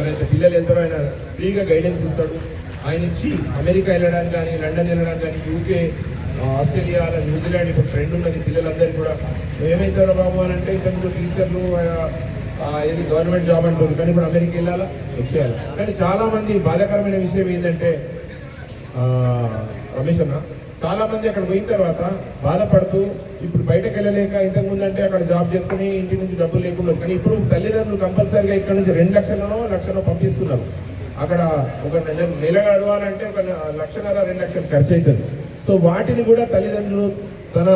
ఎవరైతే పిల్లలు ఎందరో ఆయన ఫ్రీగా గైడెన్స్ ఇస్తాడు. ఆయన ఇచ్చి అమెరికా వెళ్ళడానికి కానీ లండన్ వెళ్ళడానికి కానీ యూకే ఆస్ట్రేలియా అలా న్యూజిలాండ్ ఇప్పుడు ట్రెండ్ ఉన్నది. పిల్లలందరికీ కూడా ఏమవుతారో బాబు అని అంటే ఇంతకుముందు టీచర్లు ఏది గవర్నమెంట్ జాబ్ అంటుంది కానీ ఇప్పుడు అమెరికా వెళ్ళాలా? వచ్చేయాలి. కానీ చాలామంది బాధాకరమైన విషయం ఏంటంటే రమేష్ అన్న చాలామంది అక్కడ పోయిన తర్వాత బాధపడుతూ ఇప్పుడు బయటకు వెళ్ళలేక ఇంతకు అంటే అక్కడ జాబ్ చేసుకుని ఇంటి నుంచి డబ్బులు లేకుండా కానీ ఇప్పుడు తల్లిదండ్రులు కంపల్సరీగా ఇక్కడ నుంచి రెండు లక్షలనో లక్షలు పంపిస్తున్నారు. అక్కడ ఒక నెల గడవాలంటే ఒక లక్షన్నర రెండు లక్షలు ఖర్చు అవుతుంది సో వాటిని కూడా తల్లిదండ్రులు తన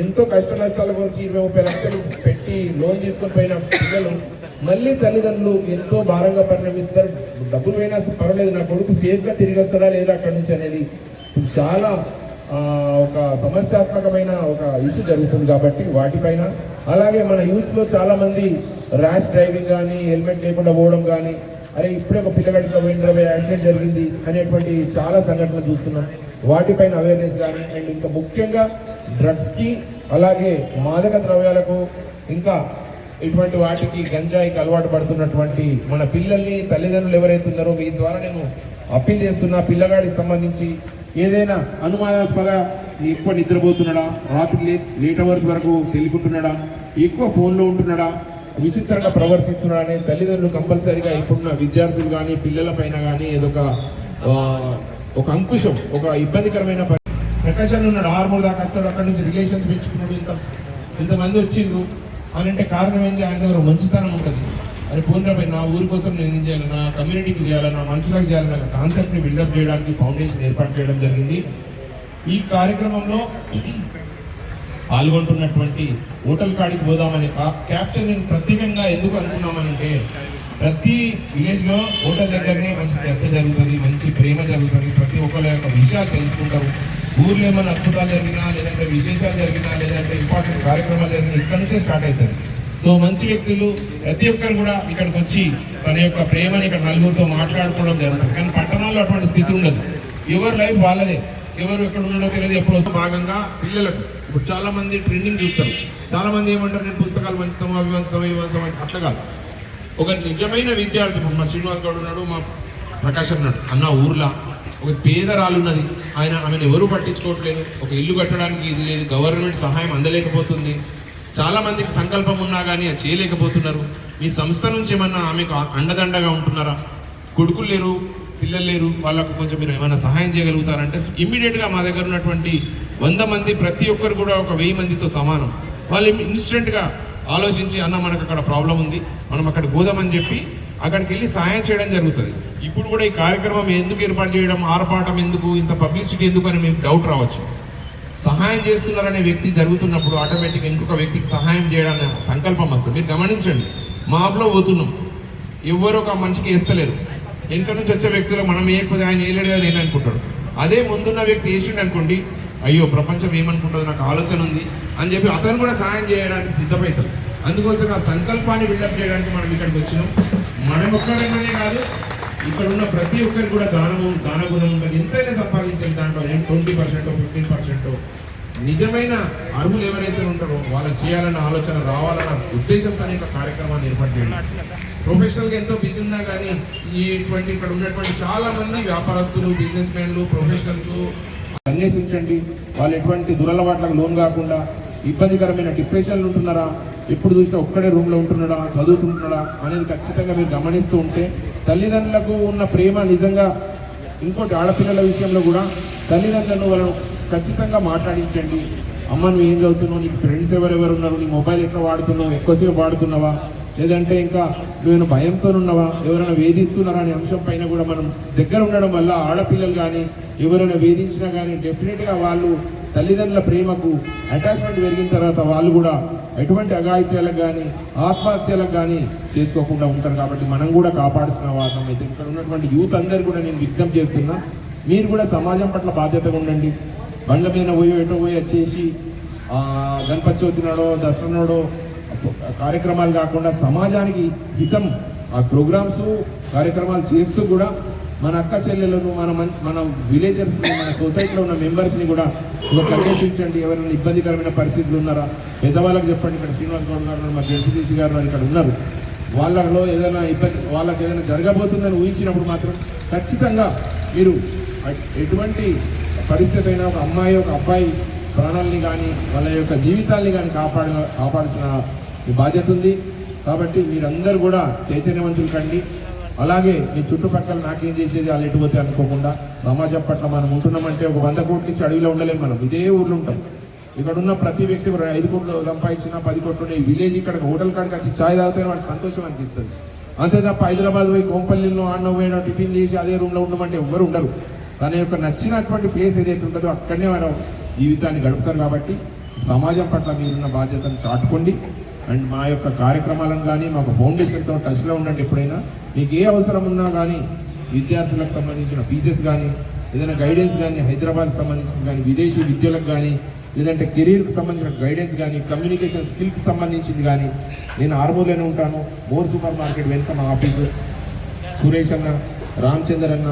ఎంతో కష్ట నష్టాల గురించి ఇరవై ముప్పై లక్షలు పెట్టి లోన్ తీసుకొని పోయిన పిల్లలు మళ్ళీ తల్లిదండ్రులు ఎంతో భారంగా పరిణమిస్తారు. డబ్బులు పోయినా పర్వాలేదు నా కొడుకు సేఫ్గా తిరిగి వస్తాడా లేదా అక్కడి నుంచి అనేది చాలా ఒక సమస్యాత్మకమైన ఒక ఇష్యూ జరుగుతుంది కాబట్టి వాటిపైన అలాగే మన యూత్లో చాలామంది ర్యాష్ డ్రైవింగ్ కానీ హెల్మెట్ లేకుండా పోవడం కానీ అరే ఇప్పుడే ఒక పిల్లగాడితో పోయిన యాక్సిడెంట్ జరిగింది అనేటువంటి చాలా సంఘటనలు చూస్తున్నాం. వాటిపైన అవేర్నెస్ కానీ అండ్ ఇంకా ముఖ్యంగా డ్రగ్స్కి అలాగే మాదక ద్రవ్యాలకు ఇంకా ఇటువంటి వాటికి గంజాయికి అలవాటు పడుతున్నటువంటి మన పిల్లల్ని తల్లిదండ్రులు ఎవరైతే ఉన్నారో మీ ద్వారా నేను అప్పీల్ చేస్తున్నా పిల్లగాడికి సంబంధించి ఏదైనా అనుమానాస్పద ఎక్కువ నిద్రపోతున్నాడా? రాత్రి లేట్ లేట్ అవర్స్ వరకు తెలుకుంటున్నాడా ఎక్కువ ఫోన్లో ఉంటున్నాడా? విచిత్రంగా ప్రవర్తిస్తున్నాడా అనే తల్లిదండ్రులు కంపల్సరీగా ఇప్పుడున్న విద్యార్థులు కానీ పిల్లల పైన కానీ ఏదొక ఒక అంకుశం ఒక ఇబ్బందికరమైన పరి- ప్రకాశంలో ఉన్నాడు ఆరుమూరు దాకా వస్తాడు. అక్కడ నుంచి రిలేషన్స్ పెంచుకున్నాడు. ఇంత ఇంతమంది వచ్చిండ్రు. అని అంటే కారణం ఏంటి ఆయన దగ్గర మంచితనం ఉంటుంది. అని పోయినపై నా ఊరి కోసం నేను ఏం చేయాలి? నా కమ్యూనిటీకి చేయాలి? నా మనుషులకు చేయాలి? నా కాన్సెప్ట్ని బిల్డప్ చేయడానికి ఫౌండేషన్ ఏర్పాటు చేయడం జరిగింది. ఈ కార్యక్రమంలో పాల్గొంటున్నటువంటి హోటల్ కాడికి పోదామని క్యాప్చర్ నేను ప్రత్యేకంగా ఎందుకు అనుకున్నామనంటే ప్రతి విలేజ్లో హోటల్ దగ్గరనే మంచి చర్చ జరుగుతుంది మంచి ప్రేమ జరుగుతుంది. ప్రతి ఒక్కరి యొక్క విషయాలు తెలుసుకుంటారు. ఊర్లో ఏమైనా అద్భుతాలు జరిగినా లేదంటే విశేషాలు జరిగినా లేదంటే ఇంపార్టెంట్ కార్యక్రమాలు జరిగినా ఇక్కడ నుంచే స్టార్ట్ అవుతుంది సో మంచి వ్యక్తులు ప్రతి ఒక్కరు కూడా ఇక్కడికి వచ్చి తన యొక్క ప్రేమని ఇక్కడ నలుగురితో మాట్లాడుకోవడం జరుగుతుంది. కానీ పట్టణాల్లో అటువంటి స్థితి ఉండదు. ఎవరి లైఫ్ వాళ్ళదే. ఎవరు ఎక్కడ ఉండడో తెలియదు ఎప్పుడు భాగంగా పిల్లలకు ఇప్పుడు చాలా మంది ట్రెండింగ్ చూస్తారు. చాలా మంది ఏమంటారు నేను పుస్తకాలు పంచుతాము అవి పంచుతాము ఇవి అని. అట్లా కాదు. ఒక నిజమైన విద్యార్థి మా శ్రీనివాస్ గౌడ్ ఉన్నాడు మా ప్రకాశం ఉన్నాడు అన్న ఊర్లో ఒక పేదరాలు ఉన్నది. ఆయన ఆమెను ఎవరు పట్టించుకోవట్లేదు. ఒక ఇల్లు కట్టడానికి ఇది లేదు గవర్నమెంట్ సహాయం అందలేకపోతుంది. చాలా మందికి సంకల్పం ఉన్నా కానీ అది చేయలేకపోతున్నారు. మీ సంస్థ నుంచి ఏమన్నా ఆమెకు అండదండగా ఉంటున్నారా? కొడుకులు లేరు పిల్లలు లేరు వాళ్ళకు కొంచెం మీరు ఏమైనా సహాయం చేయగలుగుతారంటే ఇమ్మీడియట్గా మా దగ్గర ఉన్నటువంటి వంద మంది ప్రతి ఒక్కరు కూడా ఒక వెయ్యి మందితో సమానం. వాళ్ళు ఇన్స్టెంట్గా ఆలోచించి అన్న మనకు అక్కడ ప్రాబ్లం ఉంది మనం అక్కడ పోదామని చెప్పి అక్కడికి వెళ్ళి సహాయం చేయడం జరుగుతుంది. ఇప్పుడు కూడా ఈ కార్యక్రమం ఎందుకు ఏర్పాటు చేయడం ఆర్పాటం ఎందుకు ఇంత పబ్లిసిటీ ఎందుకు అని మేము డౌట్ రావచ్చు. సహాయం చేస్తున్నారనే వ్యక్తి జరుగుతున్నప్పుడు ఆటోమేటిక్గా ఇంకొక వ్యక్తికి సహాయం చేయడానికి సంకల్పం వస్తుంది. మీరు గమనించండి. మాబ్లో పోతున్నాం. ఎవ్వరు ఒక మనిషికి వేస్తలేరు. వెనుక నుంచి వచ్చే వ్యక్తులు మనం వేయకపోతే ఆయన వేయలేడు కదా నేను అనుకుంటాడు. అదే ముందున్న వ్యక్తి వేసిండు అనుకోండి అయ్యో ప్రపంచం ఏమనుకుంటుందో నాకు ఆలోచన ఉంది అని చెప్పి అతను కూడా సహాయం చేయడానికి సిద్ధమవుతాడు అందుకోసం ఆ సంకల్పాన్ని బిల్డప్ చేయడానికి మనం ఇక్కడికి వచ్చినాం. మనం ఒక్కరిలోనే కాదు ఇక్కడ ఉన్న ప్రతి ఒక్కరికి కూడా దానము దాన గుణం ఉంటుంది ఎంతైనా సంపాదించిన దాంట్లో ఏం ట్వంటీ పర్సెంట్ ఫిఫ్టీన్ పర్సెంట్ నిజమైన అర్హులు ఎవరైతే ఉంటారో వాళ్ళకి చేయాలన్న ఆలోచన రావాలన్న ఉద్దేశంతో ఈ కార్యక్రమాన్ని ఏర్పాటు చేయండి. ప్రొఫెషనల్గా ఎంతో బిజీ ఉన్నా కానీ ఈ ఇటువంటి ఇక్కడ ఉన్నటువంటి చాలా మంది వ్యాపారస్తులు బిజినెస్ మ్యాన్లు ప్రొఫెషనల్స్ అన్వేషించండి. వాళ్ళు ఎటువంటి దురలవాట్లకు లోన్ కాకుండా ఇబ్బందికరమైన డిప్రెషన్లు ఉంటున్నారా? ఎప్పుడు చూసిన ఒక్కడే రూమ్లో ఉంటున్నాడా? చదువుతుంటున్నాడా అనేది ఖచ్చితంగా మీరు గమనిస్తూ ఉంటే తల్లిదండ్రులకు ఉన్న ప్రేమ నిజంగా ఇంకోటి ఆడపిల్లల విషయంలో కూడా తల్లిదండ్రులను వాళ్ళను ఖచ్చితంగా మాట్లాడించండి. అమ్మ నువ్వు ఏం చదువుతున్నావు? నీకు ఫ్రెండ్స్ ఎవరెవరు ఉన్నారు నీ మొబైల్ ఎట్లా వాడుతున్నావు? ఎక్కువసేపు వాడుతున్నావా? లేదంటే ఇంకా నువ్వేమైనా భయంతో ఉన్నావా ఎవరైనా వేధిస్తున్నారా అనే అంశం పైన కూడా మనం దగ్గర ఉండడం వల్ల ఆడపిల్లలు కానీ ఎవరైనా వేధించినా కానీ డెఫినెట్గా వాళ్ళు తల్లిదండ్రుల ప్రేమకు అటాచ్మెంట్ పెరిగిన తర్వాత వాళ్ళు కూడా ఎటువంటి అఘాయిత్యాలకు కానీ ఆత్మహత్యలకు కానీ చేసుకోకుండా ఉంటారు కాబట్టి మనం కూడా కాపాడుతున్న వాదం అయితే ఇక్కడ ఉన్నటువంటి యూత్ అందరు కూడా నేను విజ్ఞప్తి చేస్తున్నా మీరు కూడా సమాజం పట్ల బాధ్యతగా ఉండండి. బండ్ల మీద పోయి ఎటో పోయి వచ్చేసి గణపతి చవితి నాడో దసరా నాడో కార్యక్రమాలు కాకుండా సమాజానికి హితం ఆ ప్రోగ్రామ్స్ కార్యక్రమాలు చేస్తూ కూడా మన అక్క చెల్లెలను మన మన విలేజర్స్ మన సొసైటీలో ఉన్న మెంబర్స్ని కూడా ఒక ఎవరైనా ఇబ్బందికరమైన పరిస్థితులు ఉన్నారా? పెద్దవాళ్ళకి చెప్పండి. ఇక్కడ శ్రీనివాస్ గౌడ్ గారు మా జడ్పీటీసీ గారు ఇక్కడ ఉన్నారు. వాళ్ళలో ఏదైనా ఇబ్బంది వాళ్ళకి ఏదైనా జరగబోతుందని ఊహించినప్పుడు మాత్రం ఖచ్చితంగా మీరు ఎటువంటి పరిస్థితి అయినా ఒక అమ్మాయి ఒక అబ్బాయి ప్రాణాలని కానీ వాళ్ళ యొక్క జీవితాల్ని కానీ కాపాడ కాపాడాల్సిన బాధ్యత ఉంది. కాబట్టి మీరందరూ కూడా చైతన్యవంతులు కండి. అలాగే మీ చుట్టుపక్కల నాకేం చేసేది వాళ్ళు ఎటుపోతే అనుకోకుండా సమాజం పట్ల మనం ఉంటున్నామంటే ఒక వంద కోట్ల నుంచి అడవిలో ఉండలేము మనం. ఇదే ఊర్లో ఉంటాం. ఇక్కడ ఉన్న ప్రతి వ్యక్తి ఐదు కోట్లు సంపాదించిన పది కోట్లు ఈ విలేజ్ ఇక్కడ హోటల్ కాడికి వచ్చి ఛాయ్ తాగితే వాడికి సంతోషం అనిపిస్తుంది. అంతే తప్ప హైదరాబాద్ పోయి కోంపల్లిలో అన్న పోయిన టిఫిన్ చేసి అదే రూమ్లో ఉండమంటే ఎవ్వరు ఉండరు. తన యొక్క నచ్చినటువంటి ప్లేస్ ఏదైతే ఉంటుందో అక్కడనే మనం జీవితాన్ని గడుపుతారు కాబట్టి సమాజం పట్ల మీరున్న బాధ్యతను చాటుకోండి. అండ్ మా యొక్క కార్యక్రమాలను కానీ మాకు ఫౌండేషన్తో టచ్లో ఉండండి ఎప్పుడైనా. మీకు ఏ అవసరం ఉన్నా కానీ విద్యార్థులకు సంబంధించిన ఫీజెస్ కానీ ఏదైనా గైడెన్స్ కానీ హైదరాబాద్కి సంబంధించిన కానీ విదేశీ విద్యలకు కానీ లేదంటే కెరీర్కి సంబంధించిన గైడెన్స్ కానీ కమ్యూనికేషన్ స్కిల్కి సంబంధించింది కానీ నేను ఆర్మూర్లోనే ఉంటాను. మోర్ సూపర్ మార్కెట్ వెనుక మా ఆఫీసు. సురేష్ అన్న రామచందర్ అన్న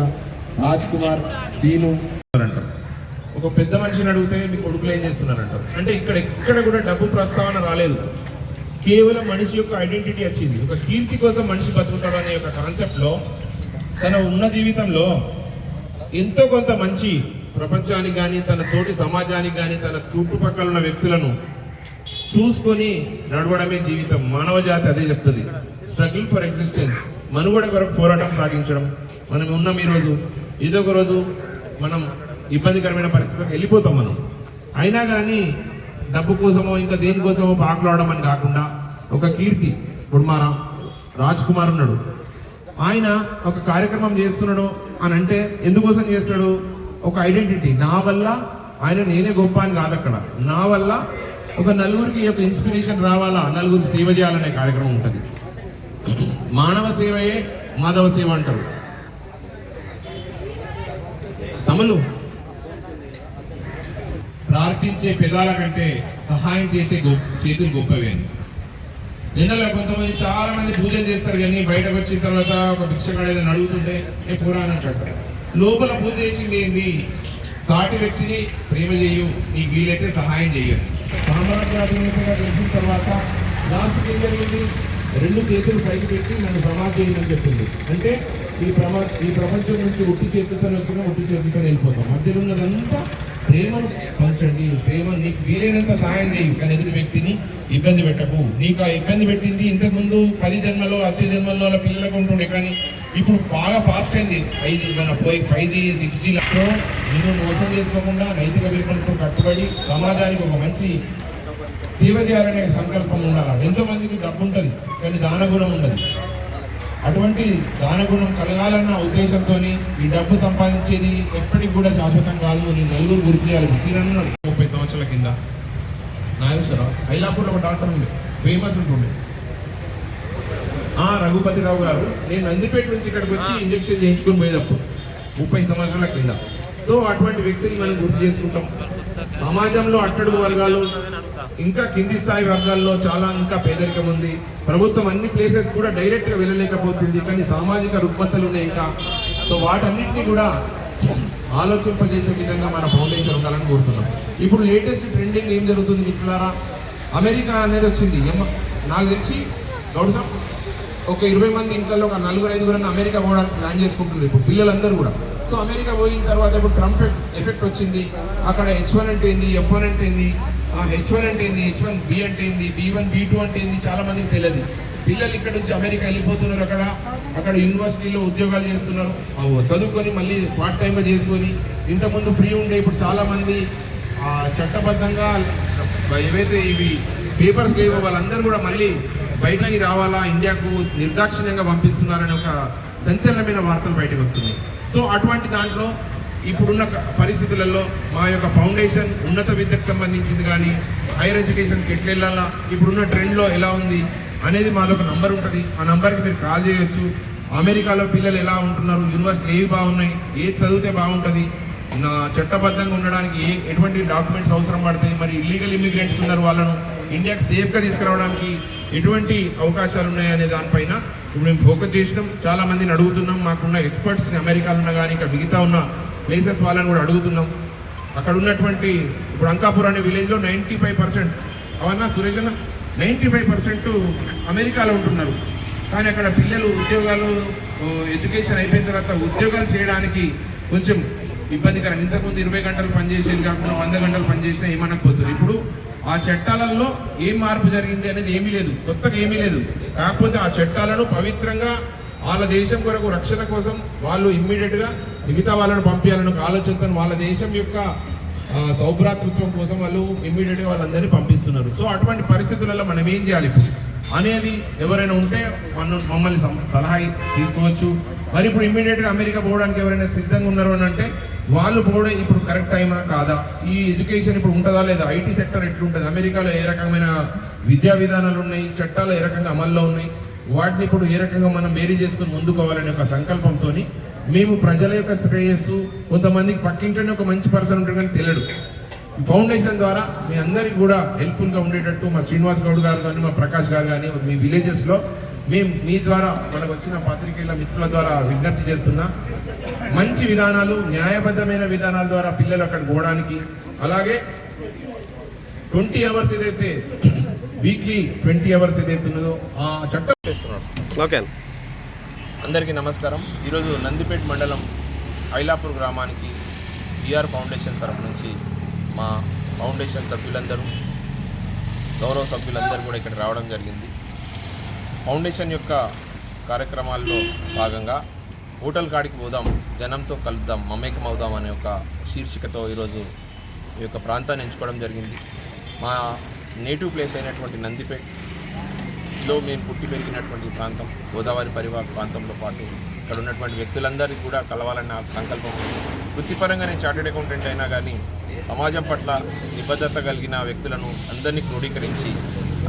రాజ్ కుమార్ సీను. అంటారు. ఒక పెద్ద మనిషిని అడిగితే మీ కొడుకులు ఏం చేస్తున్నారంటారు? అంటే ఇక్కడ ఎక్కడ కూడా డబ్బు ప్రస్తావన రాలేదు. కేవలం మనిషి యొక్క ఐడెంటిటీ వచ్చింది. ఒక కీర్తి కోసం మనిషి బతుకుతాడు అనే ఒక కాన్సెప్ట్లో తన ఉన్న జీవితంలో ఎంతో కొంత మంచి ప్రపంచానికి కానీ తన తోటి సమాజానికి కానీ తన చుట్టుపక్కల ఉన్న వ్యక్తులను చూసుకొని నడవడమే జీవితం. మానవ జాతి అదే చెప్తుంది. స్ట్రగుల్ ఫర్ ఎగ్జిస్టెన్స్ మనుగడ కొరకు పోరాటం సాగించడం. మనం ఉన్నాం ఈరోజు. ఏదో ఒక రోజు మనం ఇబ్బందికరమైన పరిస్థితులకు వెళ్ళిపోతాం మనం. అయినా కానీ డబ్బు కోసమో ఇంకా దేనికోసమో పాకులాడమని కాకుండా ఒక కీర్తి గుడ్మారా రాజ్ కుమార్ ఉన్నాడు. ఆయన ఒక కార్యక్రమం చేస్తున్నాడు అని అంటే ఎందుకోసం చేస్తాడు? ఒక ఐడెంటిటీ. నా వల్ల ఆయన నేనే గొప్ప అని కాదు అక్కడ. నా వల్ల ఒక నలుగురికి ఒక ఇన్స్పిరేషన్ రావాలా? నలుగురికి సేవ చేయాలనే కార్యక్రమం ఉంటుంది. మానవ సేవయే మాధవ సేవ అంటారు. తమలు ప్రార్థించే పెదాల కంటే సహాయం చేసే గొప్ప చేతులు గొప్పవే అని. జనరల్గా కొంతమంది చాలా మంది పూజలు చేస్తారు కానీ బయటకు వచ్చిన తర్వాత ఒక భిక్షగాడు ఏదైనా అడుగుతుంటే నేను పురాణం అంటారు. లోపల పూజ చేసింది ఏంటి సాటి వ్యక్తిని ప్రేమ చేయు నీకు వీలైతే సహాయం చెయ్యరు సామ్రాజ్యాధినేతగా తెలిసిన తర్వాత లాస్ట్కి ఏం జరిగింది? రెండు చేతులు పైకి పెట్టి నన్ను ప్రమాదం చేయమని చెప్పింది. అంటే ఈ ప్రమా ఈ ప్రపంచం నుంచి ఒట్టి చేతులతో వచ్చినా ఒట్టి చేతులతో వెళ్ళిపోతాం. మధ్యలో ఉన్నదంతా ప్రేమను పంచండి. ప్రేమ నీకు వీలైనంత సహాయం చేయి. కానీ ఎదుటి వ్యక్తిని ఇబ్బంది పెట్టకు. నీకు ఆ ఇబ్బంది పెట్టింది ఇంతకుముందు పది జన్మలో వచ్చే జన్మల్లో అలా పిల్లలకు ఉంటుండే. కానీ ఇప్పుడు బాగా ఫాస్ట్ అయింది. ఫైవ్ మన పోయి ఫైవ్ జీ సిక్స్ జీ లో నిన్ను మోసం చేసుకోకుండా నైతిక విలువలతో కట్టుబడి సమాజానికి ఒక మంచి సేవ చేయాలనే సంకల్పం ఉండాలి. ఎంతోమందికి డబ్బు ఉంటుంది కానీ దానగుణం ఉండదు. అటువంటి దానగుణం కలగాలన్న ఉద్దేశంతో ఈ డబ్బు సంపాదించేది ఎప్పటికి కూడా శాశ్వతం కాదు నేను నలుగురు గుర్తు చేయాలి చీరన్నాడు ముప్పై సంవత్సరాల కింద. నాగేశ్వరరావు ఐలాపూర్లో ఒక డాక్టర్ ఉంది ఫేమస్ ఉంటుండే. ఆ రఘుపతిరావు గారు నేను నందిపేట నుంచి ఇక్కడికి వచ్చి ఇంజక్షన్ చేయించుకుని పోయేటప్పుడు ముప్పై సంవత్సరాల కింద. సో అటువంటి వ్యక్తిని మనం గుర్తు చేసుకుంటాం. సమాజంలో అట్టడుగు వర్గాలు ఇంకా కింది స్థాయి వర్గాల్లో చాలా ఇంకా పేదరికం ఉంది. ప్రభుత్వం అన్ని ప్లేసెస్ కూడా డైరెక్ట్గా వెళ్ళలేకపోతుంది. కానీ సామాజిక రుగ్మతలు ఉన్నాయి ఇంకా. సో వాటన్నింటినీ కూడా ఆలోచింపజేసే విధంగా మన ఫౌండేషన్ ఉండాలని కోరుతున్నాం. ఇప్పుడు లేటెస్ట్ ట్రెండింగ్ ఏం జరుగుతుంది మిత్రులారా? అమెరికా అనేది వచ్చింది. నాకు తెలిసి గౌడ్ సాబ్ ఒక ఇరవై మంది ఇంట్లో ఒక నలుగురు ఐదుగురు అమెరికా పోవడానికి ప్లాన్ చేసుకుంటున్నారు ఇప్పుడు పిల్లలందరూ కూడా. సో అమెరికా పోయిన తర్వాత ఇప్పుడు ట్రంప్ ఎఫెక్ట్ వచ్చింది. అక్కడ హెచ్ వన్ అంటే ఏంది ఎఫ్ వన్ అంటే ఏంది? హెచ్ వన్ అంటే ఏంది? హెచ్ వన్ బి అంటే ఏంది? బి వన్ బి టూ అంటే ఏంది? చాలా మందికి తెలియదు. పిల్లలు ఇక్కడ నుంచి అమెరికా వెళ్ళిపోతున్నారు అక్కడ. అక్కడ యూనివర్సిటీలో ఉద్యోగాలు చేస్తున్నారు. చదువుకొని మళ్ళీ పార్ట్ టైంగా చేసుకొని ఇంతకుముందు ఫ్రీ ఉండే ఇప్పుడు చాలామంది చట్టబద్ధంగా ఏవైతే ఇవి పేపర్స్ లేవో వాళ్ళందరూ కూడా మళ్ళీ బయటకి రావాలా? ఇండియాకు నిర్దాక్షిణ్యంగా పంపిస్తున్నారనే ఒక సంచలనమైన వార్తలు బయటకు వస్తున్నాయి. సో అటువంటి దాంట్లో ఇప్పుడున్న పరిస్థితులలో మా యొక్క ఫౌండేషన్ ఉన్నత విద్యకు సంబంధించింది కానీ హైయర్ ఎడ్యుకేషన్కి ఎట్లా వెళ్ళాలా ఇప్పుడున్న ట్రెండ్లో ఎలా ఉంది అనేది మాది ఒక నంబర్ ఉంటుంది. ఆ నంబర్కి మీరు కాల్ చేయొచ్చు. అమెరికాలో పిల్లలు ఎలా ఉంటున్నారు యూనివర్సిటీలు ఏవి బాగున్నాయి ఏది చదివితే బాగుంటుంది నా చట్టబద్ధంగా ఉండడానికి ఏ ఎటువంటి డాక్యుమెంట్స్ అవసరం పడతాయి మరి ఇల్లీగల్ ఇమిగ్రెంట్స్ ఉన్నారు వాళ్ళను ఇండియాకి సేఫ్గా తీసుకురావడానికి ఎటువంటి అవకాశాలు ఉన్నాయి అనే దానిపైన ఇప్పుడు మేము ఫోకస్ చేసినాం. చాలా మందిని అడుగుతున్నాం. మాకున్న ఎక్స్పర్ట్స్ని అమెరికాలో ఉన్న కానీ ఇంకా మిగతా ఉన్న ప్లేసెస్ వాళ్ళని కూడా అడుగుతున్నాం. అక్కడ ఉన్నటువంటి ఇప్పుడు అంకాపూర్ అనే విలేజ్లో నైంటీ ఫైవ్ పర్సెంట్ అవన్నా సురేష్ అన్న? నైంటీ ఫైవ్ పర్సెంట్ అమెరికాలో ఉంటున్నారు. కానీ అక్కడ పిల్లలు ఉద్యోగాలు ఎడ్యుకేషన్ అయిపోయిన తర్వాత ఉద్యోగాలు చేయడానికి కొంచెం ఇబ్బందికరం. ఇంతకుముందు ఇరవై గంటలు పనిచేసేది కాకుండా వంద గంటలు పనిచేసినా ఏమనకపోతుంది ఇప్పుడు ఆ చట్టాలలో ఏం మార్పు జరిగింది అనేది ఏమీ లేదు. కొత్తగా ఏమీ లేదు. కాకపోతే ఆ చట్టాలను పవిత్రంగా వాళ్ళ దేశం కొరకు రక్షణ కోసం వాళ్ళు ఇమ్మీడియట్గా మిగతా వాళ్ళను పంపించాలని ఒక ఆలోచనతో వాళ్ళ దేశం యొక్క సౌభ్రాతృత్వం కోసం వాళ్ళు ఇమ్మీడియట్గా వాళ్ళందరినీ పంపిస్తున్నారు. సో అటువంటి పరిస్థితులలో మనం ఏం చేయాలి ఇప్పుడు? అనేది ఎవరైనా ఉంటే మన మమ్మల్ని సలహా తీసుకోవచ్చు. మరి ఇప్పుడు ఇమ్మీడియట్గా అమెరికా పోవడానికి ఎవరైనా సిద్ధంగా ఉన్నారు అని అంటే వాళ్ళు పోవడం ఇప్పుడు కరెక్ట్ టైమా కాదా? ఈ ఎడ్యుకేషన్ ఇప్పుడు ఉంటుందా లేదా? ఐటీ సెక్టర్ ఎట్లుంటుంది? అమెరికాలో ఏ రకమైన విద్యా విధానాలు ఉన్నాయి? చట్టాలు ఏ రకంగా అమల్లో ఉన్నాయి? వాటిని ఇప్పుడు ఏ రకంగా మనం మేరీ చేసుకుని ముందుకోవాలనే ఒక సంకల్పంతో మేము ప్రజల యొక్క శ్రేయస్సు కొంతమందికి పక్కింటనే ఒక మంచి పర్సన్ ఉంటాడు కానీ తెలియడు. ఫౌండేషన్ ద్వారా మీ అందరికి కూడా హెల్ప్ఫుల్గా ఉండేటట్టు మా శ్రీనివాస్ గౌడ్ గారు కానీ మా ప్రకాష్ గారు కానీ మీ విలేజెస్లో మేము మీ ద్వారా మనకు వచ్చిన పాత్రికేయుల మిత్రుల ద్వారా విజ్ఞప్తి చేస్తున్నా. మంచి విధానాలు న్యాయబద్ధమైన విధానాల ద్వారా పిల్లలు అక్కడ పోవడానికి. అలాగే ట్వంటీ అవర్స్ ఏదైతే వీక్లీ ట్వంటీ అవర్స్ ఏదైతే ఉన్నదో ఆ చట్టం ఓకే అందరికీ నమస్కారం. ఈరోజు నందిపేట మండలం ఐలాపూర్ గ్రామానికి బీఆర్ ఫౌండేషన్ తరఫు నుంచి మా ఫౌండేషన్ సభ్యులందరూ గౌరవ సభ్యులందరూ కూడా ఇక్కడ రావడం జరిగింది. ఫౌండేషన్ యొక్క కార్యక్రమాల్లో భాగంగా హోటల్ కాడికి పోదాం జనంతో కలుద్దాం మమేకం అవుదాం అనే ఒక శీర్షికతో ఈరోజు ఈ యొక్క ప్రాంతాన్ని ఎంచుకోవడం జరిగింది. మా నేటివ్ ప్లేస్ అయినటువంటి నందిపేట్ లో మేము పుట్టి పెరిగినటువంటి ప్రాంతం గోదావరి పరివాహక ప్రాంతంతో పాటు ఇక్కడ ఉన్నటువంటి వ్యక్తులందరికీ కూడా కలవాలన్న సంకల్పం ఉంది. వృత్తిపరంగా నేను చార్టెడ్ అకౌంటెంట్ అయినా కానీ సమాజం పట్ల నిబద్ధత కలిగిన వ్యక్తులను అందరినీ క్రోడీకరించి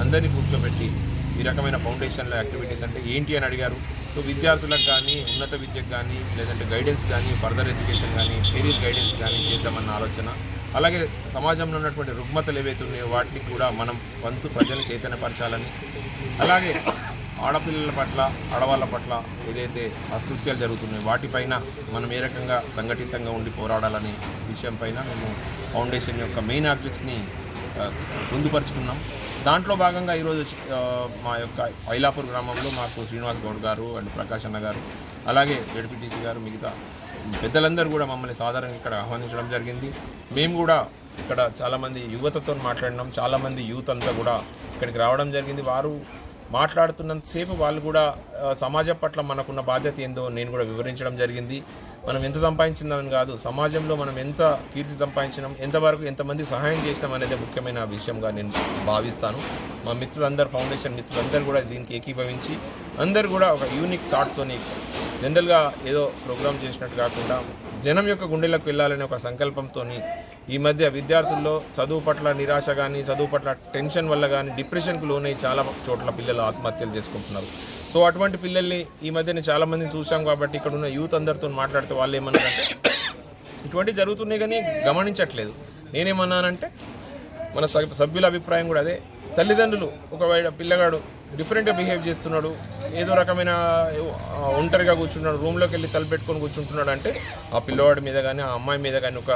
అందరినీ కూర్చోబెట్టి ఈ రకమైన ఫౌండేషన్ల యాక్టివిటీస్ అంటే ఏంటి అని అడిగారు సో విద్యార్థులకు కానీ ఉన్నత విద్యకు కానీ లేదంటే గైడెన్స్ కానీ ఫర్దర్ ఎడ్యుకేషన్ కానీ కెరీర్ గైడెన్స్ కానీ చేద్దామన్న ఆలోచన అలాగే సమాజంలో ఉన్నటువంటి రుగ్మతలు ఏవైతే ఉన్నాయో వాటిని కూడా మనం వంతు ప్రజలు చైతన్యపరచాలని అలాగే ఆడపిల్లల పట్ల ఆడవాళ్ళ పట్ల ఏదైతే అకృత్యాలు జరుగుతున్నాయో వాటిపైన మనం ఏ రకంగా సంఘటితంగా ఉండి పోరాడాలనే విషయంపైన మేము ఫౌండేషన్ యొక్క మెయిన్ ఆబ్జెక్ట్స్ని పొందుపరుచుకున్నాం దాంట్లో భాగంగా ఈరోజు మా యొక్క ఐలాపూర్ గ్రామంలో మాకు శ్రీనివాస్ గౌడ్ గారు అండ్ ప్రకాష్ అన్న గారు అలాగే ఎడిపిటిసి గారు మిగతా పెద్దలందరూ కూడా మమ్మల్ని సాధారణంగా ఇక్కడ ఆహ్వానించడం జరిగింది. మేము కూడా ఇక్కడ చాలామంది యువతతో మాట్లాడినాం. చాలామంది యూత్ అంతా కూడా ఇక్కడికి రావడం జరిగింది. వారు మాట్లాడుతున్నంతసేపు వాళ్ళు కూడా సమాజం పట్ల మనకున్న బాధ్యత ఏందో నేను కూడా వివరించడం జరిగింది. మనం ఎంత సంపాదించిందని కాదు సమాజంలో మనం ఎంత కీర్తి సంపాదించినాం ఎంతవరకు ఎంతమంది సహాయం చేసినాం అనేది ముఖ్యమైన విషయంగా నేను భావిస్తాను. మా మిత్రులందరూ ఫౌండేషన్ మిత్రులందరూ కూడా దీనికి ఏకీభవించి అందరూ కూడా ఒక యూనిక్ థాట్తోని జనరల్గా ఏదో ప్రోగ్రామ్ చేసినట్టు కాకుండా జనం యొక్క గుండెలకు వెళ్ళాలనే ఒక సంకల్పంతోని ఈ మధ్య విద్యార్థుల్లో చదువు పట్ల నిరాశ కానీ చదువు పట్ల టెన్షన్ వల్ల కానీ డిప్రెషన్కు లోనై చాలా చోట్ల పిల్లలు ఆత్మహత్యలు చేసుకుంటున్నారు. సో అటువంటి పిల్లల్ని ఈ మధ్యన చాలామందిని చూసాం కాబట్టి ఇక్కడ ఉన్న యూత్ అందరితో మాట్లాడితే వాళ్ళు ఏమన్నారంటే ఇటువంటి జరుగుతున్నాయి కానీ గమనించట్లేదు. నేనేమన్నానంటే మన సభ్యుల అభిప్రాయం కూడా అదే. తల్లిదండ్రులు ఒకవేళ పిల్లగాడు డిఫరెంట్గా బిహేవ్ చేస్తున్నాడు. ఏదో రకమైన ఒంటరిగా కూర్చున్నాడు రూమ్లోకి వెళ్ళి తలపెట్టుకొని కూర్చుంటున్నాడు అంటే ఆ పిల్లవాడి మీద కానీ ఆ అమ్మాయి మీద కానీ ఒక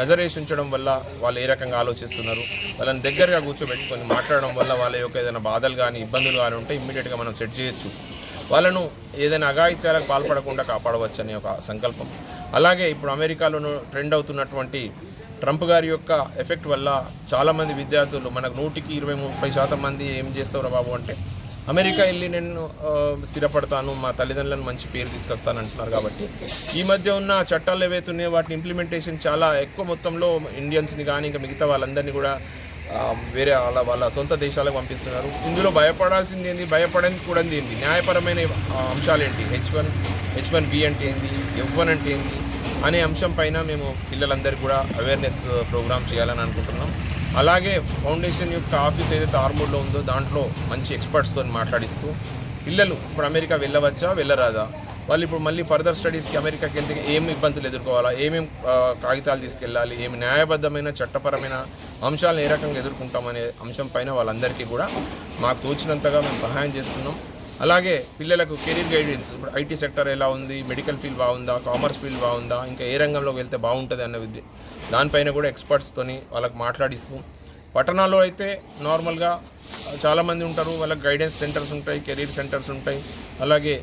నజరేసి ఉంచడం వల్ల వాళ్ళు ఏ రకంగా ఆలోచిస్తున్నారు? వాళ్ళని దగ్గరగా కూర్చోబెట్టుకొని మాట్లాడడం వల్ల వాళ్ళ యొక్క ఏదైనా బాధలు కానీ ఇబ్బందులు కానీ ఉంటే ఇమ్మీడియట్గా మనం సెట్ చేయొచ్చు. వాళ్ళను ఏదైనా అఘాయిత్యాలకు పాల్పడకుండా కాపాడవచ్చు అనే ఒక సంకల్పం. అలాగే ఇప్పుడు అమెరికాలోనూ ట్రెండ్ అవుతున్నటువంటి ట్రంప్ గారి యొక్క ఎఫెక్ట్ వల్ల చాలామంది విద్యార్థులు మనకు నూటికి ఇరవై ముప్పై శాతం మంది ఏం చేస్తారు బాబు అంటే అమెరికా వెళ్ళి నేను స్థిరపడతాను మా తల్లిదండ్రులను మంచి పేరు తీసుకొస్తాను అంటున్నారు కాబట్టి. ఈ మధ్య ఉన్న చట్టాలు ఏవైతే ఉన్నాయో వాటి ఇంప్లిమెంటేషన్ చాలా ఎక్కువ మొత్తంలో ఇండియన్స్ని కానీ ఇంకా మిగతా వాళ్ళందరినీ కూడా వేరే వాళ్ళ వాళ్ళ సొంత దేశాలకు పంపిస్తున్నారు. ఇందులో భయపడాల్సింది ఏంది? భయపడని కూడా ఏంది న్యాయపరమైన అంశాలు ఏంటి? H one H one B అంటే ఏంది? ఎఫ్ వన్ అంటే ఏంది? అనే అంశం పైన మేము పిల్లలందరికీ కూడా అవేర్నెస్ ప్రోగ్రామ్ చేయాలని అనుకుంటున్నాం. అలాగే ఫౌండేషన్ యొక్క ఆఫీస్ ఏదైతే ఆర్మూర్లో ఉందో దాంట్లో మంచి ఎక్స్పర్ట్స్తో మాట్లాడిస్తూ పిల్లలు ఇప్పుడు అమెరికా వెళ్ళవచ్చా వెళ్ళరాదా? వాళ్ళు ఇప్పుడు మళ్ళీ ఫర్దర్ స్టడీస్కి అమెరికాకి వెళ్తే ఏం ఇబ్బందులు ఎదుర్కోవాలా? ఏమేమి కాగితాలు తీసుకెళ్ళాలి? ఏమి న్యాయబద్ధమైన చట్టపరమైన అంశాలను ఏ రకంగా ఎదుర్కొంటామనే అంశం పైన వాళ్ళందరికీ కూడా మాకు తోచినంతగా మేము సహాయం చేస్తున్నాం. అలాగే పిల్లలకు కెరీర్ గైడెన్స్ ఇప్పుడు ఐటీ సెక్టర్ ఎలా ఉంది? మెడికల్ ఫీల్డ్ బాగుందా? కామర్స్ ఫీల్డ్ బాగుందా? ఇంకా ఏ రంగంలోకి వెళ్తే బాగుంటుంది అన్న విద్య దానిపైన కూడా ఎక్స్పర్ట్స్తోని వాళ్ళకి మాట్లాడిస్తూ. పట్టణాల్లో అయితే నార్మల్గా చాలామంది ఉంటారు. వాళ్ళకి గైడెన్స్ సెంటర్స్ ఉంటాయి కెరీర్ సెంటర్స్ ఉంటాయి. అలాగే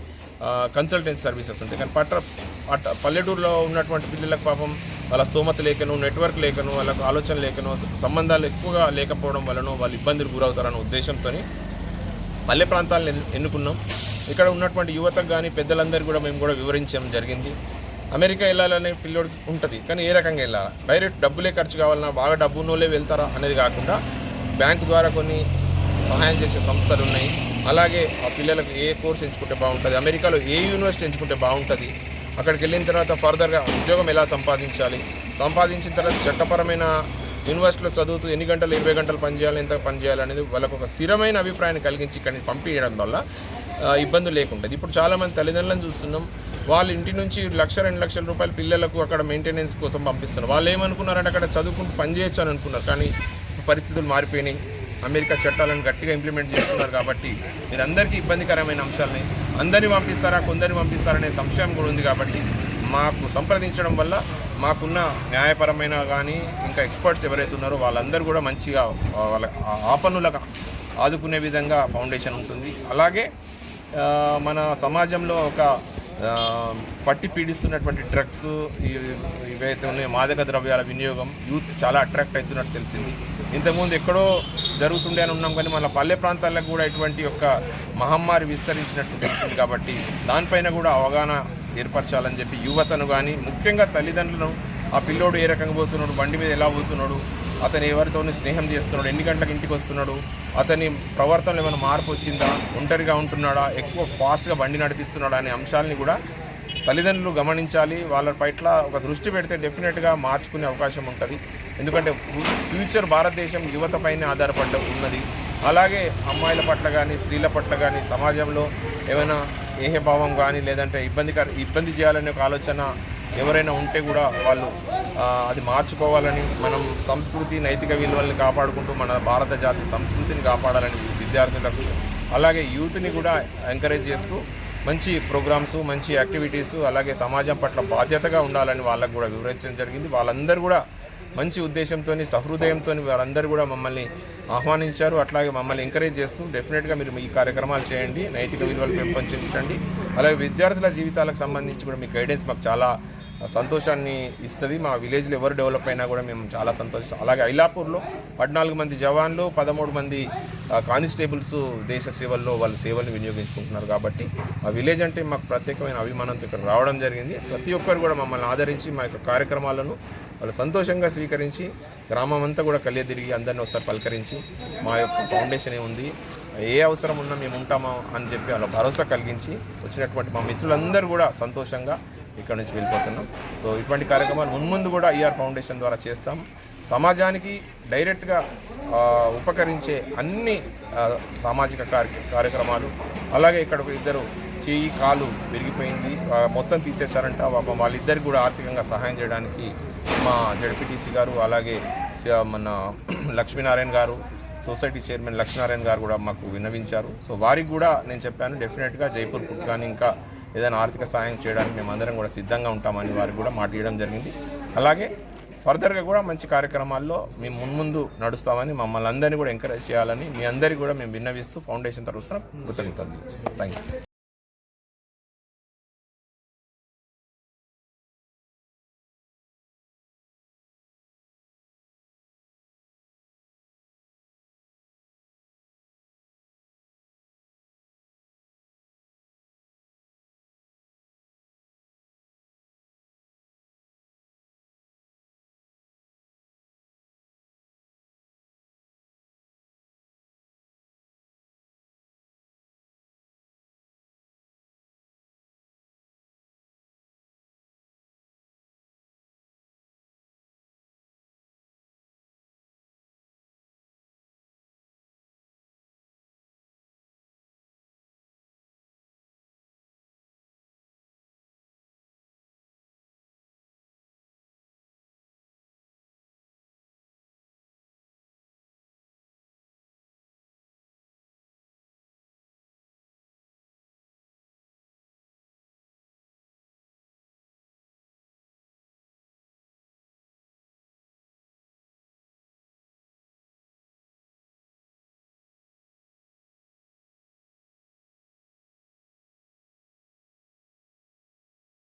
కన్సల్టెన్సీ సర్వీసెస్ ఉంటాయి. కానీ పట్ట పట్ట పల్లెటూరులో ఉన్నటువంటి పిల్లలకు పాపం వాళ్ళ స్తోమత లేకను నెట్వర్క్ లేకను వాళ్ళకు ఆలోచన లేకను సంబంధాలు ఎక్కువగా లేకపోవడం వలన వాళ్ళు ఇబ్బందులు గురవుతారన్న ఉద్దేశంతో పల్లె ప్రాంతాలను ఎన్నుకున్నాం. ఇక్కడ ఉన్నటువంటి యువతకు కానీ పెద్దలందరికీ కూడా మేము కూడా వివరించడం జరిగింది. అమెరికా వెళ్ళాలనే పిల్లోడికి ఉంటుంది కానీ ఏ రకంగా వెళ్ళాలా డైరెక్ట్ డబ్బులే ఖర్చు కావాలన్నా బాగా డబ్బు నోలే వెళ్తారా అనేది కాకుండా బ్యాంకు ద్వారా కొన్ని సహాయం చేసే సంస్థలు ఉన్నాయి. అలాగే ఆ పిల్లలకు ఏ కోర్స్ ఎంచుకుంటే బాగుంటుంది? అమెరికాలో ఏ యూనివర్సిటీ ఎంచుకుంటే బాగుంటుంది? అక్కడికి వెళ్ళిన తర్వాత ఫర్దర్గా ఉద్యోగం ఎలా సంపాదించాలి? సంపాదించిన తర్వాత చట్టపరమైన యూనివర్సిటీలో చదువుతూ ఎన్ని గంటలు ఇరవై గంటలు పనిచేయాలి ఎంత పనిచేయాలి అనేది వాళ్ళకు ఒక స్థిరమైన అభిప్రాయాన్ని కలిగించి ఇక్కడికి పంపించడం వల్ల ఇబ్బంది లేకుంటుంది ఇప్పుడు చాలామంది తల్లిదండ్రులను చూస్తున్నాం వాళ్ళ ఇంటి నుంచి లక్ష రెండు లక్షల రూపాయలు పిల్లలకు అక్కడ మెయింటెనెన్స్ కోసం పంపిస్తున్నారు. వాళ్ళు ఏమనుకున్నారంటే అక్కడ చదువుకుంటూ పనిచేయొచ్చు అని అనుకున్నారు. కానీ పరిస్థితులు మారిపోయినాయి. అమెరికా చట్టాలను గట్టిగా ఇంప్లిమెంట్ చేస్తున్నారు కాబట్టి మీరు అందరికీ ఇబ్బందికరమైన అంశాలని అందరిని పంపిస్తారా కొందరిని పంపిస్తారనే సంశయం కూడా ఉంది కాబట్టి మాకు సంప్రదించడం వల్ల మాకున్న న్యాయపరమైన కానీ ఇంకా ఎక్స్పర్ట్స్ ఎవరైతే ఉన్నారో వాళ్ళందరూ కూడా మంచిగా వాళ్ళ ఆ ఆపన్నులకు ఆదుకునే విధంగా ఫౌండేషన్ ఉంటుంది. అలాగే మన సమాజంలో ఒక పట్టి పీడిస్తున్నటువంటి డ్రగ్స్ ఇవైతే ఉన్నాయో మాదక ద్రవ్యాల వినియోగం యూత్ చాలా అట్రాక్ట్ అవుతున్నట్టు తెలిసింది. ఇంతకుముందు ఎక్కడో జరుగుతుండే అని ఉన్నాం కానీ మన పల్లె ప్రాంతాలకు కూడా ఇటువంటి యొక్క మహమ్మారి విస్తరించినట్టు తెలిసింది కాబట్టి దానిపైన కూడా అవగాహన ఏర్పరచాలని చెప్పి యువతను కానీ ముఖ్యంగా తల్లిదండ్రులను ఆ పిల్లోడు ఏ రకంగా పోతున్నాడు బండి మీద ఎలా పోతున్నాడు అతను ఎవరితో స్నేహం చేస్తున్నాడు ఎన్ని గంటలకు ఇంటికి వస్తున్నాడు అతని ప్రవర్తనలో ఏమైనా మార్పు వచ్చిందా ఒంటరిగా ఉంటున్నాడా ఎక్కువ ఫాస్ట్గా బండి నడిపిస్తున్నాడా అనే అంశాలని కూడా తల్లిదండ్రులు గమనించాలి. వాళ్ళ పట్ల ఒక దృష్టి పెడితే డెఫినెట్గా మార్చుకునే అవకాశం ఉంటుంది. ఎందుకంటే ఫ్యూచర్ భారతదేశం యువత పైన ఆధారపడ్డ ఉన్నది. అలాగే అమ్మాయిల పట్ల కానీ స్త్రీల పట్ల కానీ సమాజంలో ఏమైనా ఏహభావం కానీ లేదంటే ఇబ్బందికర ఇబ్బంది చేయాలనే ఒక ఆలోచన ఎవరైనా ఉంటే కూడా వాళ్ళు అది మార్చుకోవాలని మనం సంస్కృతి నైతిక విలువల్ని కాపాడుకుంటూ మన భారత జాతి సంస్కృతిని కాపాడాలని విద్యార్థులకు అలాగే యూత్ని కూడా ఎంకరేజ్ చేస్తూ మంచి ప్రోగ్రామ్స్ మంచి యాక్టివిటీస్ అలాగే సమాజం పట్ల బాధ్యతగా ఉండాలని వాళ్ళకు కూడా వివరించడం జరిగింది. వాళ్ళందరూ కూడా మంచి ఉద్దేశంతో సహృదయంతో వాళ్ళందరూ కూడా మమ్మల్ని ఆహ్వానించారు. అట్లాగే మమ్మల్ని ఎంకరేజ్ చేస్తూ డెఫినెట్గా మీరు ఈ కార్యక్రమాలు చేయండి. నైతిక విలువలు పెంపొందించండి. అలాగే విద్యార్థుల జీవితాలకు సంబంధించి కూడా మీ గైడెన్స్ మాకు చాలా సంతోషాన్ని ఇస్తుంది. మా విలేజ్లో ఎవరు డెవలప్ అయినా కూడా మేము చాలా సంతోషం. అలాగే ఐలాపూర్లో పద్నాలుగు మంది జవాన్లు పదమూడు మంది కానిస్టేబుల్స్ దేశ సేవల్లో వాళ్ళ సేవలు వినియోగించుకుంటున్నారు కాబట్టి ఆ విలేజ్ అంటే మాకు ప్రత్యేకమైన అభిమానంతో ఇక్కడ రావడం జరిగింది. ప్రతి ఒక్కరు కూడా మమ్మల్ని ఆదరించి మా యొక్క కార్యక్రమాలను వాళ్ళు సంతోషంగా స్వీకరించి గ్రామం అంతా కూడా కలియ తిరిగి అందరిని ఒకసారి పలకరించి మా యొక్క ఫౌండేషన్ ఏముంది ఏ అవసరం ఉన్నా మేము ఉంటామా అని చెప్పి వాళ్ళ భరోసా కలిగించి వచ్చినటువంటి మా మిత్రులందరూ కూడా సంతోషంగా ఇక్కడ నుంచి వెళ్ళిపోతున్నాం. సో ఇటువంటి కార్యక్రమాలు మున్ముందు కూడా ఈఆర్ ఫౌండేషన్ ద్వారా చేస్తాం. సమాజానికి డైరెక్ట్గా ఉపకరించే అన్ని సామాజిక కార్య కార్యక్రమాలు అలాగే ఇక్కడ ఒక ఇద్దరు చేయి కాలు విరిగిపోయింది మొత్తం తీసేశారంట వాళ్ళిద్దరికి కూడా ఆర్థికంగా సహాయం చేయడానికి మా జడ్పీటీసీ గారు అలాగే మన లక్ష్మీనారాయణ గారు సొసైటీ చైర్మన్ లక్ష్మీనారాయణ గారు కూడా మాకు విన్నవించారు. సో వారికి కూడా నేను చెప్పాను డెఫినెట్గా జైపూర్ ఫుడ్ కానీ ఇంకా ఏదైనా ఆర్థిక సహాయం చేయడానికి మేమందరం కూడా సిద్ధంగా ఉంటామని వారికి కూడా మాట ఇవ్వడం జరిగింది. అలాగే ఫర్దర్గా కూడా మంచి కార్యక్రమాల్లో మేము మున్ముందు నడుస్తామని మమ్మల్ని అందరినీ కూడా ఎంకరేజ్ చేయాలని మీ అందరికీ కూడా మేము విన్నవిస్తూ ఫౌండేషన్ తరఫున కృతజ్ఞతలు థ్యాంక్ యూ